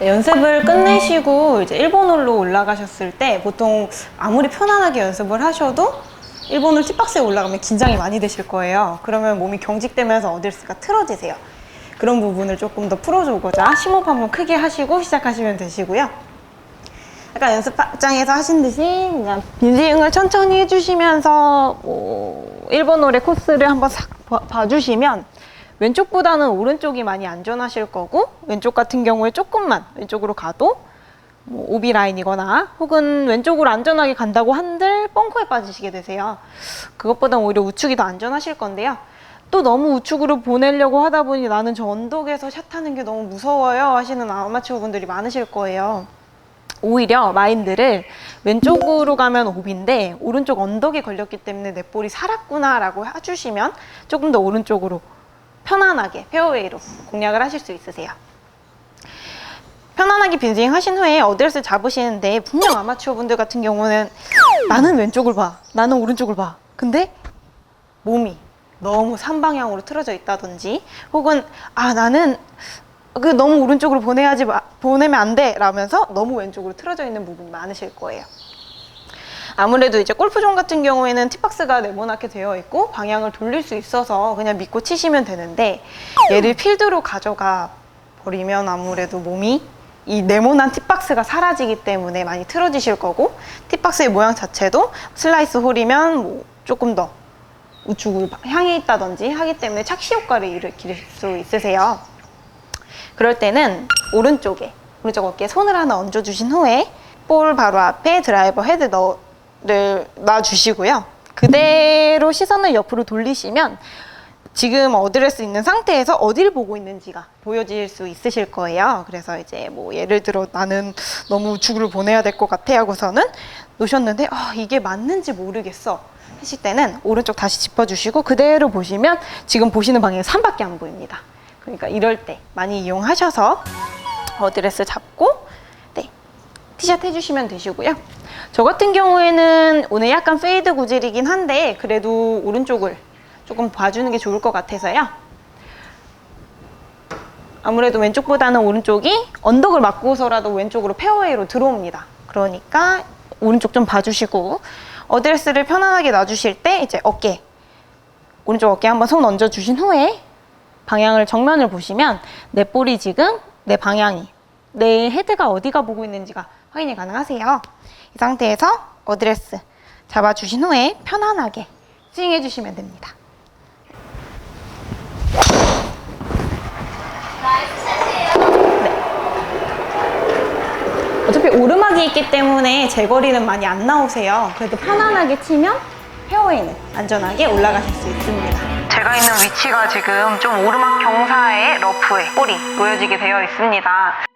네, 연습을 끝내시고 이제 일본홀로 올라가셨을 때 보통 아무리 편안하게 연습을 하셔도 일본홀 티박스에 올라가면 긴장이 많이 되실 거예요. 그러면 몸이 경직되면서 어드레스가 틀어지세요. 그런 부분을 조금 더 풀어주고자 심호흡 한번 크게 하시고 시작하시면 되시고요. 아까 연습장에서 하신 듯이 그냥 빈스윙을 천천히 해주시면서 뭐 일본 노래 코스를 한번 싹 봐- 봐주시면 왼쪽보다는 오른쪽이 많이 안전하실 거고 왼쪽 같은 경우에 조금만 왼쪽으로 가도 뭐 오비 라인이거나 혹은 왼쪽으로 안전하게 간다고 한들 벙커에 빠지시게 되세요. 그것보다 오히려 우측이 더 안전하실 건데요. 또 너무 우측으로 보내려고 하다 보니 나는 저 언덕에서 샷하는 게 너무 무서워요 하시는 아마추어 분들이 많으실 거예요. 오히려 마인드를 왼쪽으로 가면 오비인데 오른쪽 언덕에 걸렸기 때문에 내 볼이 살았구나 라고 해주시면 조금 더 오른쪽으로 편안하게 페어웨이로 공략을 하실 수 있으세요. 편안하게 빈스윙 하신 후에 어드레스 잡으시는데 분명 아마추어 분들 같은 경우는 나는 왼쪽을 봐, 나는 오른쪽을 봐. 근데 몸이 너무 삼방향으로 틀어져 있다든지 혹은 아 나는 그 너무 오른쪽으로 보내야지 마- 보내면 안 돼 라면서 너무 왼쪽으로 틀어져 있는 부분이 많으실 거예요. 아무래도 이제 골프존 같은 경우에는 티박스가 네모나게 되어 있고 방향을 돌릴 수 있어서 그냥 믿고 치시면 되는데 얘를 필드로 가져가 버리면 아무래도 몸이 이 네모난 티박스가 사라지기 때문에 많이 틀어지실 거고 티박스의 모양 자체도 슬라이스 홀이면 뭐 조금 더 우측으로 향해 있다든지 하기 때문에 착시 효과를 일으킬 수 있으세요. 그럴 때는 오른쪽에 오른쪽 어깨에 손을 하나 얹어주신 후에 볼 바로 앞에 드라이버 헤드 넣 을 놔주시고요. 그대로 시선을 옆으로 돌리시면 지금 어드레스 있는 상태에서 어디를 보고 있는지가 보여질 수 있으실 거예요. 그래서 이제 뭐 예를 들어 나는 너무 우측으로 보내야 될 것 같아 하고서는 놓으셨는데 아, 이게 맞는지 모르겠어 하실 때는 오른쪽 다시 짚어주시고 그대로 보시면 지금 보시는 방향이 산밖에 안 보입니다. 그러니까 이럴 때 많이 이용하셔서 어드레스 잡고 네 티샷 해주시면 되시고요. 저 같은 경우에는 오늘 약간 페이드 구질이긴 한데 그래도 오른쪽을 조금 봐주는 게 좋을 것 같아서요. 아무래도 왼쪽보다는 오른쪽이 언덕을 맞고서라도 왼쪽으로 페어웨이로 들어옵니다. 그러니까 오른쪽 좀 봐주시고 어드레스를 편안하게 놔주실 때 이제 어깨 오른쪽 어깨에 한번 손 얹어 주신 후에 방향을 정면을 보시면 내 볼이 지금 내 방향이 내 헤드가 어디가 보고 있는지가 확인이 가능하세요. 이 상태에서 어드레스 잡아주신 후에 편안하게 스윙해 주시면 됩니다. 어차피 오르막이 있기 때문에 제거리는 많이 안 나오세요. 그래도 편안하게 치면 페어웨이는 안전하게 올라가실 수 있습니다. 제가 있는 위치가 지금 좀 오르막 경사의 러프에 볼이 놓여지게 되어 있습니다.